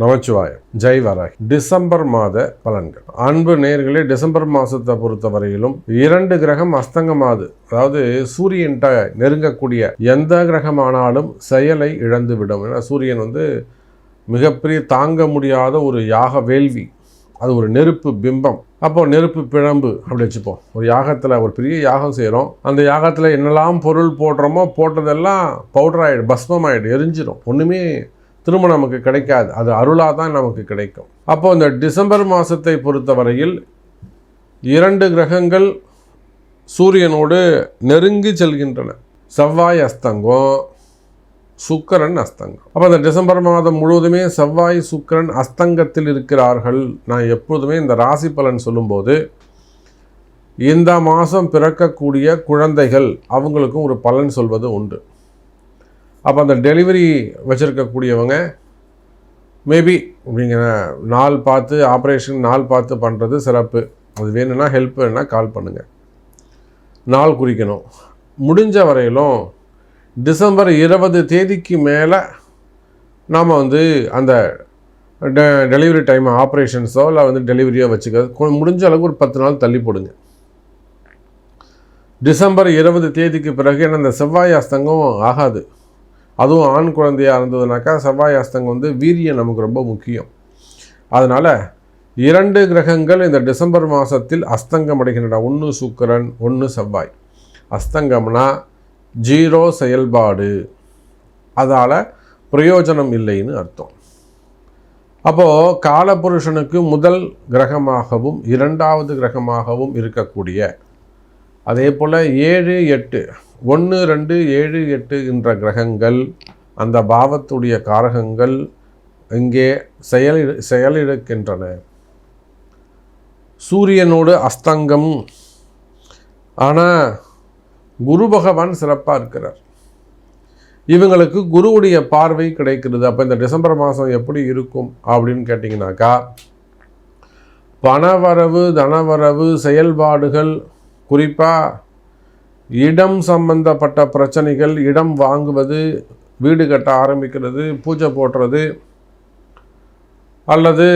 Namachivayam. Jai வராய் December மாத பலன்கள். அன்பு நேர்களே டிசம்பர் மாதத்தை பொறுத்த வரையிலும் இரண்டு கிரகம் அஸ்தங்கமாது. அதாவது சூரியன்ட்ட நெருங்கக்கூடிய எந்த கிரகமானாலும் செயலை இழந்து விடும் ஏன்னா சூரியன் வந்து மிகப்பெரிய தாங்க முடியாத ஒரு யாக வேள்வி. அது ஒரு நெருப்பு பிம்பம். அப்போ நெருப்பு பிழம்பு அப்படி வச்சுப்போம். ஒரு யாகத்தில் ஒரு பெரிய யாகம் செய்கிறோம் அந்த யாகத்தில் என்னெல்லாம் பொருள் போடுறோமோ போட்டதெல்லாம் பவுடர் ஆகிடும் பஸ்மம் ஆகிடும் எரிஞ்சிடும் ஒன்றுமே திரும்ப நமக்கு கிடைக்காது. அது அருளாக தான் நமக்கு கிடைக்கும். அப்போ இந்த டிசம்பர் மாதத்தை பொறுத்தவரையில் இரண்டு கிரகங்கள் சூரியனோடு நெருங்கி செல்கின்றன. செவ்வாய் அஸ்தங்கம் சுக்கரன் அஸ்தங்கம். அப்போ அந்த டிசம்பர் மாதம் முழுவதுமே செவ்வாய் சுக்கரன் அஸ்தங்கத்தில் இருக்கிறார்கள். நான் எப்பொழுதுமே இந்த ராசி பலன் சொல்லும்போது இந்த மாதம் பிறக்கக்கூடிய குழந்தைகள் அவங்களுக்கும் ஒரு பலன் சொல்வது உண்டு. அப்போ அந்த டெலிவரி வச்சுருக்கக்கூடியவங்க மேபி அப்படிங்கிற நாள் பார்த்து ஆப்ரேஷன் நாள் பார்த்து பண்ணுறது சிறப்பு. அது வேணும்னா ஹெல்ப் வேணுன்னா கால் பண்ணுங்கள் நாள் குறிக்கணும். முடிஞ்ச வரையிலும் டிசம்பர் இருபது தேதிக்கு மேலே நாம் வந்து அந்த டெ டெலிவரி டைம் ஆப்ரேஷன்ஸோ இல்லை வந்து டெலிவரியோ வச்சுக்க முடிஞ்ச அளவுக்கு ஒரு பத்து நாள் தள்ளி போடுங்க. டிசம்பர் இருபது தேதிக்கு பிறகு என்ன இந்த செவ்வாய் அஸ்தங்கம் ஆகாது. அதுவும் ஆண் குழந்தையாக இருந்ததுனாக்கா செவ்வாய் அஸ்தங்கம் வந்து வீரியம் நமக்கு ரொம்ப முக்கியம். அதனால் இரண்டு கிரகங்கள் இந்த டிசம்பர் மாதத்தில் அஸ்தங்கம் அடைகின்றன. ஒன்று சுக்கரன் ஒன்று செவ்வாய். அஸ்தங்கம்னா ஜீரோ செயல்பாடு. அதால் பிரயோஜனம் இல்லைன்னு அர்த்தம். அப்போது காலபுருஷனுக்கு முதல் கிரகமாகவும் இரண்டாவது கிரகமாகவும் இருக்கக்கூடிய அதே போல் ஏழு எட்டு ஒன்று ரெண்டு ஏழு எட்டு என்ற கிரகங்கள் அந்த பாவத்துடைய காரகங்கள் இங்கே செயலி செயலிழக்கின்றன. சூரியனோடு அஸ்தங்கம். ஆனால் குரு பகவான் சிறப்பாக இருக்கிறார். இவங்களுக்கு குருவுடைய பார்வை கிடைக்கிறது. அப்போ இந்த டிசம்பர் மாதம் எப்படி இருக்கும் அப்படின்னு கேட்டிங்கனாக்கா பணவரவு தனவரவு செயல்பாடுகள் குறிப்பாக இடம் சம்பந்தப்பட்ட பிரச்சனைகள் இடம் வாங்குவது வீடு கட்ட ஆரம்பிக்கிறது பூஜை போடுறது அல்லது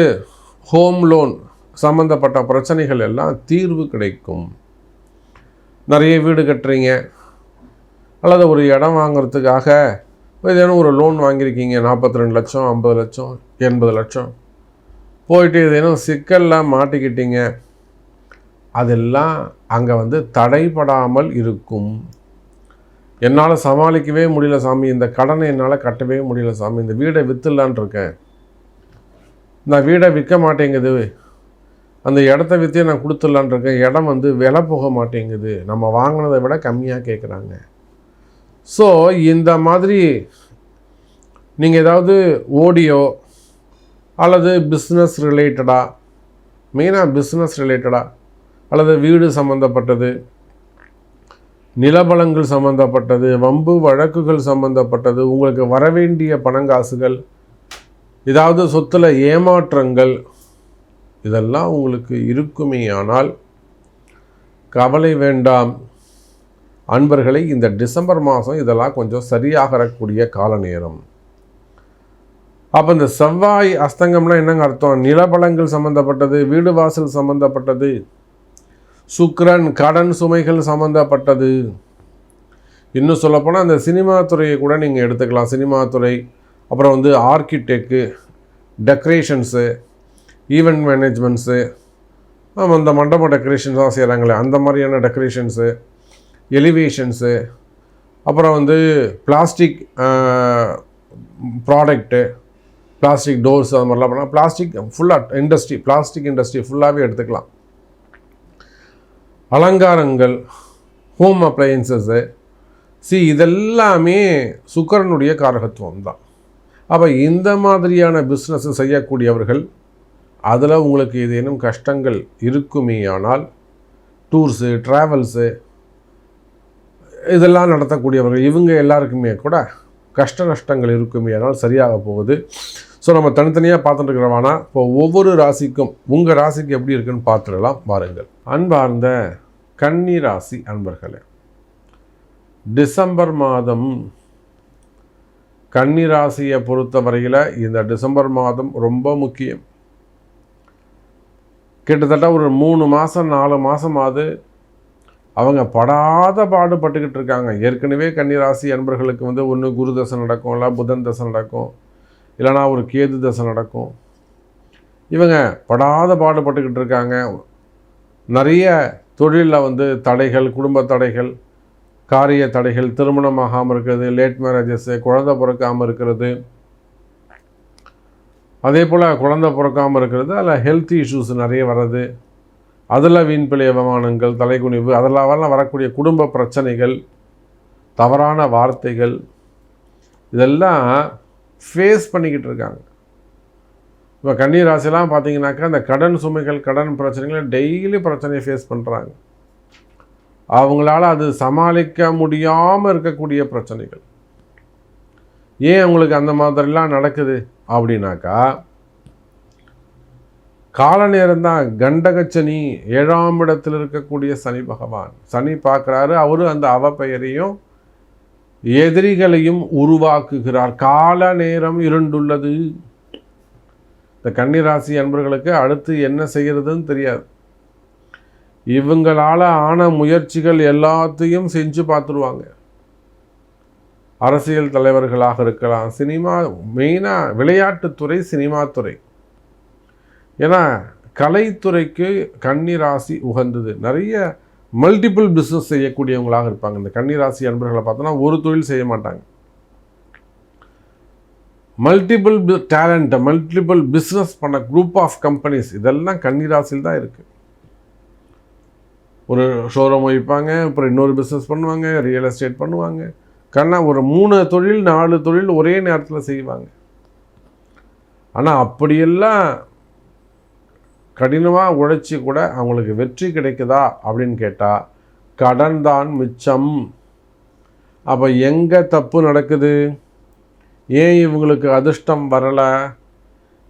ஹோம் லோன் சம்மந்தப்பட்ட பிரச்சனைகள் எல்லாம் தீர்வு கிடைக்கும். நிறைய வீடு கட்டுறீங்க அல்லது ஒரு இடம் வாங்குறதுக்காக ஏதேனும் ஒரு லோன் வாங்கியிருக்கீங்க நாற்பத்தி ரெண்டு லட்சம் ஐம்பது லட்சம் எண்பது லட்சம் போயிட்டு ஏதேனும் சிக்கல்லாம் மாட்டிக்கிட்டீங்க அதெல்லாம் அங்கே வந்து தடைப்படாமல் இருக்கும். என்னால் சமாளிக்கவே முடியல சாமி. இந்த கடனை என்னால் கட்டவே முடியல சாமி. இந்த வீடை விற்றுலான் இருக்கேன். நான் வீடை விற்க மாட்டேங்குது. அந்த இடத்த விற்றே நான் கொடுத்துடலான் இருக்கேன். இடம் வந்து விலை போக மாட்டேங்குது. நம்ம வாங்கினதை விட கம்மியாக கேட்குறாங்க ஸோ இந்த மாதிரி நீங்கள் ஏதாவது ஓடியோ அல்லது பிஸ்னஸ் ரிலேட்டடாக மெயினாக பிஸ்னஸ் ரிலேட்டடாக அல்லது வீடு சம்மந்தப்பட்டது நிலபலங்கள் சம்மந்தப்பட்டது வம்பு வழக்குகள் சம்மந்தப்பட்டது உங்களுக்கு வரவேண்டிய பணங்காசுகள் ஏதாவது சொத்தில் ஏமாற்றங்கள் இதெல்லாம் உங்களுக்கு இருக்குமே ஆனால் கவலை வேண்டாம். அன்பர்களை இந்த டிசம்பர் மாதம் இதெல்லாம் கொஞ்சம் சரியாகக்கூடிய கால நேரம். அப்போ இந்த செவ்வாய் அஸ்தங்கம்னா என்னங்க அர்த்தம்? நிலபலங்கள் சம்மந்தப்பட்டது வீடு வாசல் சம்மந்தப்பட்டது சுக்ரன் கடன் சுமைகள் சம்மந்தப்பட்டது இன்னும் சொல்லப்போனால் அந்த சினிமா துறையை கூட நீங்கள் எடுத்துக்கலாம். சினிமா துறை அப்புறம் வந்து ஆர்கிடெக்கு டெக்கரேஷன்ஸு ஈவெண்ட் மேனேஜ்மெண்ட்ஸு அந்த மண்டப டெக்கரேஷன்ஸ்லாம் செய்கிறாங்களே அந்த மாதிரியான டெக்கரேஷன்ஸு எலிவேஷன்ஸு அப்புறம் வந்து பிளாஸ்டிக் ப்ராடக்ட்டு பிளாஸ்டிக் டோர்ஸ் அது மாதிரிலாம் பண்ணால் பிளாஸ்டிக் ஃபுல்லாக இண்டஸ்ட்ரி பிளாஸ்டிக் இண்டஸ்ட்ரி ஃபுல்லாகவே எடுத்துக்கலாம். அலங்காரங்கள் ஹோம் அப்ளையன்சஸ்ஸு சி இதெல்லாமே சுக்கரனுடைய காரகத்துவம் தான். அப்போ இந்த மாதிரியான பிஸ்னஸ் செய்யக்கூடியவர்கள் அதில் உங்களுக்கு ஏதேனும் கஷ்டங்கள் இருக்குமேயானால் டூர்ஸு ட்ராவல்ஸு இதெல்லாம் நடத்தக்கூடியவர்கள் இவங்க எல்லாருக்குமே கூட கஷ்ட நஷ்டங்கள் இருக்குமே ஆனால் சரியாக போகுது. ஸோ நம்ம தனித்தனியாக பார்த்துட்டு இருக்கிறவானா இப்போ ஒவ்வொரு ராசிக்கும் உங்கள் ராசிக்கு எப்படி இருக்குன்னு பார்த்துடலாம் வாருங்கள். அன்பார்ந்த கன்னி ராசி அன்பர்களே டிசம்பர் மாதம் கன்னி ராசியை பொறுத்த வரையில் இந்த டிசம்பர் மாதம் ரொம்ப முக்கியம். கிட்டத்தட்ட ஒரு மூணு மாதம் நாலு மாதமாவது அவங்க படாத பாடுபட்டுக்கிட்டு இருக்காங்க. ஏற்கனவே கன்னிராசி அன்பர்களுக்கு வந்து ஒன்று குரு தசை நடக்கும் இல்லை புதன் தசை நடக்கும். இல்லைனா ஒரு கேது தசை நடக்கும். இவங்க படாத பாடுபட்டுக்கிட்டு இருக்காங்க. நிறைய தொழிலில் வந்து தடைகள் குடும்ப தடைகள் காரிய தடைகள் திருமணம் ஆகாமல் இருக்கிறது லேட் மேரேஜஸ்ஸு குழந்தை பிறக்காமல் இருக்கிறது. அதே போல் குழந்தை பிறக்காமல் இருக்கிறது அதில் ஹெல்த் இஷ்யூஸ் நிறைய வர்றது. அதில் வீண்பிழை அவமானங்கள் தலைக்குனிவு அதெல்லாம் வரக்கூடிய குடும்ப பிரச்சனைகள் தவறான வார்த்தைகள் இதெல்லாம் ஃபேஸ் பண்ணிக்கிட்டு இருக்காங்க இப்போ கண்ணீர் ராசிலாம் பார்த்தீங்கன்னாக்கா அந்த கடன் சுமைகள் கடன் பிரச்சனைகளை டெய்லி பிரச்சனையை ஃபேஸ் பண்ணுறாங்க அவங்களால அது சமாளிக்க முடியாமல் இருக்கக்கூடிய பிரச்சனைகள். ஏன் அவங்களுக்கு அந்த மாதிரிலாம் நடக்குது? அப்படின்னாக்கா கால நேரம் தான் கண்டகச்சனி ஏழாம் இடத்தில் இருக்கக்கூடிய சனி பகவான். சனி பார்க்குறாரு அவரும் அந்த அவ பெயரையும் எதிரிகளையும் உருவாக்குகிறார். கால நேரம் இருண்டுள்ளது. இந்த கன்னிராசி அன்பர்களுக்கு அடுத்து என்ன செய்கிறதுன்னு தெரியாது. இவங்களால் ஆன முயற்சிகள் எல்லாத்தையும் செஞ்சு பார்த்துருவாங்க. அரசியல் தலைவர்களாக இருக்கலாம் சினிமா மெயினாக விளையாட்டுத்துறை சினிமா துறை. ஏன்னா கலைத்துறைக்கு கன்னிராசி உகந்தது. நிறைய மல்டிபிள் பிஸ்னஸ் செய்யக்கூடியவங்களாக இருப்பாங்க. இந்த கன்னிராசி அன்பர்களை பார்த்தோன்னா ஒரு தொழில் செய்ய மாட்டாங்க. மல்டிபிள் டேலண்ட்டை மல்டிபிள் பிஸ்னஸ் பண்ண குரூப் ஆஃப் கம்பெனிஸ் இதெல்லாம் கன்னிராசியில் தான் இருக்குது ஒரு ஷோரூம் வைப்பாங்க அப்புறம் இன்னொரு பிஸ்னஸ் பண்ணுவாங்க ரியல் எஸ்டேட் பண்ணுவாங்க. கண்ணா ஒரு மூணு தொழில் நாலு தொழில் ஒரே நேரத்தில் செய்வாங்க. ஆனால் அப்படியெல்லாம் கடினமாக உழைச்சி கூட அவங்களுக்கு வெற்றி கிடைக்குதா அப்படின்னு கேட்டால் கடன் தான் மிச்சம். அப்போ எங்கே தப்பு நடக்குது? ஏன் இவங்களுக்கு அதிர்ஷ்டம் வரலை?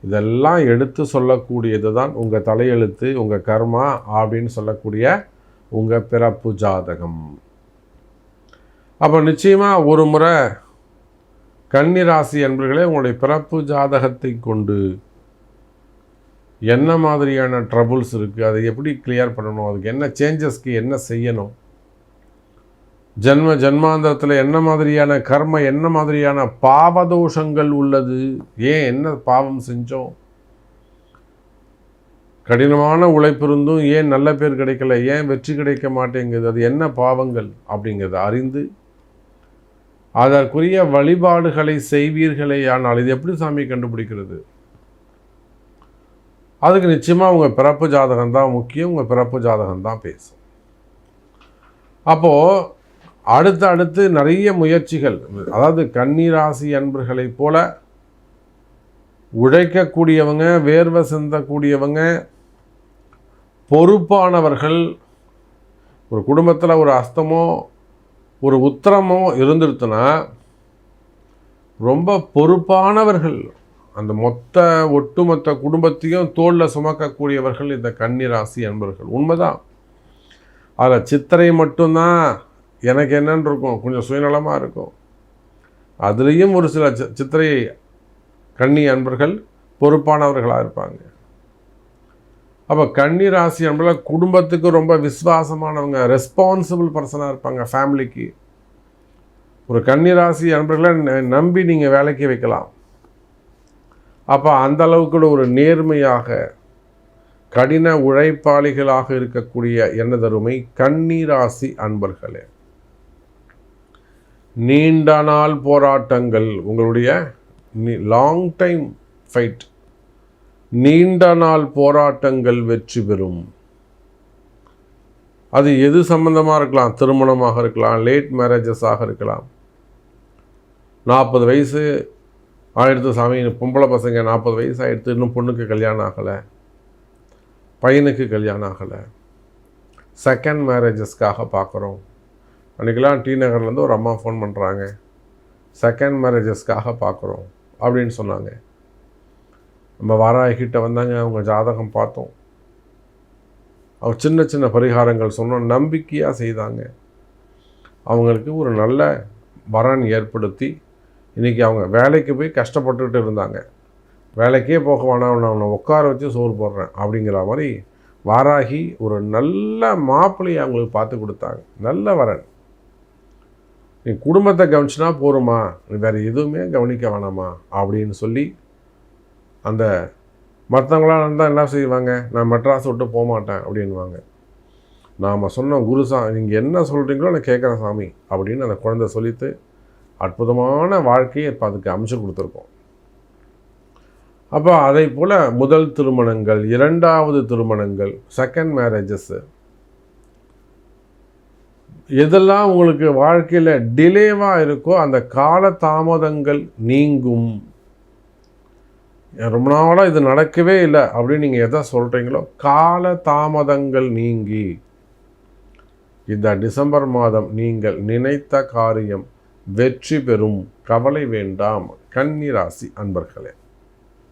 இதெல்லாம் எடுத்து சொல்லக்கூடியது தான் உங்கள் தலையெழுத்து உங்கள் கர்மா அப்படின்னு சொல்லக்கூடிய உங்கள் பிறப்பு ஜாதகம். அப்போ நிச்சயமாக ஒரு முறை கன்னிராசி என்பர்களே உங்களுடைய பிறப்பு ஜாதகத்தை கொண்டு என்ன மாதிரியான ட்ரபுள்ஸ் இருக்குது அதை எப்படி கிளியர் பண்ணணும்? அதுக்கு என்ன சேஞ்சஸ்க்கு என்ன செய்யணும்? ஜென்ம ஜென்மாந்திரத்தில் என்ன மாதிரியான கர்ம என்ன மாதிரியான பாவதோஷங்கள் உள்ளது? ஏன் என்ன பாவம் செஞ்சோம்? கடினமான உழைப்பு இருந்தும் ஏன் நல்ல பேர் கிடைக்கல? ஏன் வெற்றி கிடைக்க மாட்டேங்குது? அது என்ன பாவங்கள்? அப்படிங்கிறத அறிந்து அதற்குரிய வழிபாடுகளை செய்வீர்களே ஆனால் இது எப்படி சாமி கண்டுபிடிக்கிறது? அதுக்கு நிச்சயமாக உங்கள் பிறப்பு ஜாதகம் தான் முக்கியம் உங்கள் பிறப்பு ஜாதகம் தான் பேசும். அப்போது அடுத்து அடுத்து நிறைய முயற்சிகள் அதாவது கன்னிராசி அன்பர்களைப் போல உழைக்கக்கூடியவங்க வேர்வை சிந்தக்கூடியவங்க பொறுப்பானவர்கள் ஒரு குடும்பத்தில் ஒரு அஸ்தமோ ஒரு உத்தரமோ இருந்துருத்துனா ரொம்ப பொறுப்பானவர்கள். அந்த மொத்த ஒட்டுமொத்த குடும்பத்தையும் தோளில் சுமக்கக்கூடியவர்கள் இந்த கன்னிராசி அன்பர்கள். உண்மைதான். அதில் சித்திரை மட்டும்தான் எனக்கு என்னன்னு இருக்கும். கொஞ்சம் சுயநலமாக இருக்கும். அதுலேயும் ஒரு சில சித்திரை கன்னி அன்பர்கள் பொறுப்பானவர்களாக இருப்பாங்க. அப்போ கன்னி ராசி அன்பர்கள் குடும்பத்துக்கு ரொம்ப விசுவாசமானவங்க ரெஸ்பான்சிபிள் பர்சனாக இருப்பாங்க ஃபேமிலிக்கு ஒரு கன்னி ராசி அன்பர்களை நம்பி நீங்கள் வேலைக்கு வைக்கலாம். அப்போ அந்த அளவுக்கு ஒரு நேர்மையாக கடின உழைப்பாளிகளாக இருக்கக்கூடிய எனதருமை கண்ணீராசி அன்பர்களே. நீண்ட நாள் போராட்டங்கள் உங்களுடைய லாங் டைம் ஃபைட் நீண்ட நாள் போராட்டங்கள் வெற்றி பெறும். அது எது சம்பந்தமாக இருக்கலாம்? திருமணமாக இருக்கலாம் லேட் மேரேஜஸாக இருக்கலாம். நாற்பது வயசு ஆயிடுத்து சாமி பொம்பளை பசங்க நாற்பது வயசு ஆயிடுத்து இன்னும் பொண்ணுக்கு கல்யாணம் ஆகலை. பையனுக்கு கல்யாணம் ஆகலை. செகண்ட் மேரேஜஸ்க்காக பார்க்குறோம். அன்றைக்கெலாம் டி நகர்லேருந்து ஒரு அம்மா ஃபோன் பண்ணுறாங்க. செகண்ட் மேரேஜஸ்க்காக பார்க்குறோம் அப்படின்னு சொன்னாங்க. நம்ம வாராகிட்ட வந்தாங்க அவங்க ஜாதகம் பார்த்தோம். அவங்க சின்ன சின்ன பரிகாரங்கள் சொன்னோம் நம்பிக்கையாக செய்தாங்க. அவங்களுக்கு ஒரு நல்ல வரன் ஏற்படுத்தி இன்றைக்கி அவங்க வேலைக்கு போய் கஷ்டப்பட்டுக்கிட்டு இருந்தாங்க. வேலைக்கே போக வேணாம் நான் அவனை உட்கார வச்சு சோறு போடுறேன் அப்படிங்கிற மாதிரி வாராகி ஒரு நல்ல மாப்பிள்ளையை அவங்களுக்கு பார்த்து கொடுத்தாங்க. நல்ல வரன். நீ குடும்பத்தை கவனிச்சுனா போருமா? நீ வேறு எதுவுமே கவனிக்க வேணாமா? அப்படின்னு சொல்லி அந்த மற்றவங்களாம் இருந்தால் என்ன செய்வாங்க? நான் மெட்ராஸ் விட்டு போக மாட்டேன் அப்படின்வாங்க நாம் சொன்னோம் குரு சா நீங்கள் என்ன சொல்கிறீங்களோ நான் கேட்குறேன் சாமி அப்படின்னு அந்த குழந்தை சொல்லித்து அற்புதமான வாழ்க்கையை இப்போ அதுக்கு அமைச்சு கொடுத்துருக்கோம். அப்போ அதை போல் முதல் திருமணங்கள் இரண்டாவது திருமணங்கள் செகண்ட் மேரேஜஸ்ஸு எதெல்லாம் உங்களுக்கு வாழ்க்கையில் டிலேவாக இருக்கோ அந்த கால தாமதங்கள் நீங்கும். ரொம்ப நாளாக இது நடக்கவே இல்லை அப்படின்னு நீங்கள் எதை சொல்கிறீங்களோ கால தாமதங்கள் நீங்கி இந்த டிசம்பர் மாதம் நீங்கள் நினைத்த காரியம் வெற்றி பெறும். கவலை வேண்டாம். கன்னி ராசி அன்பர்களே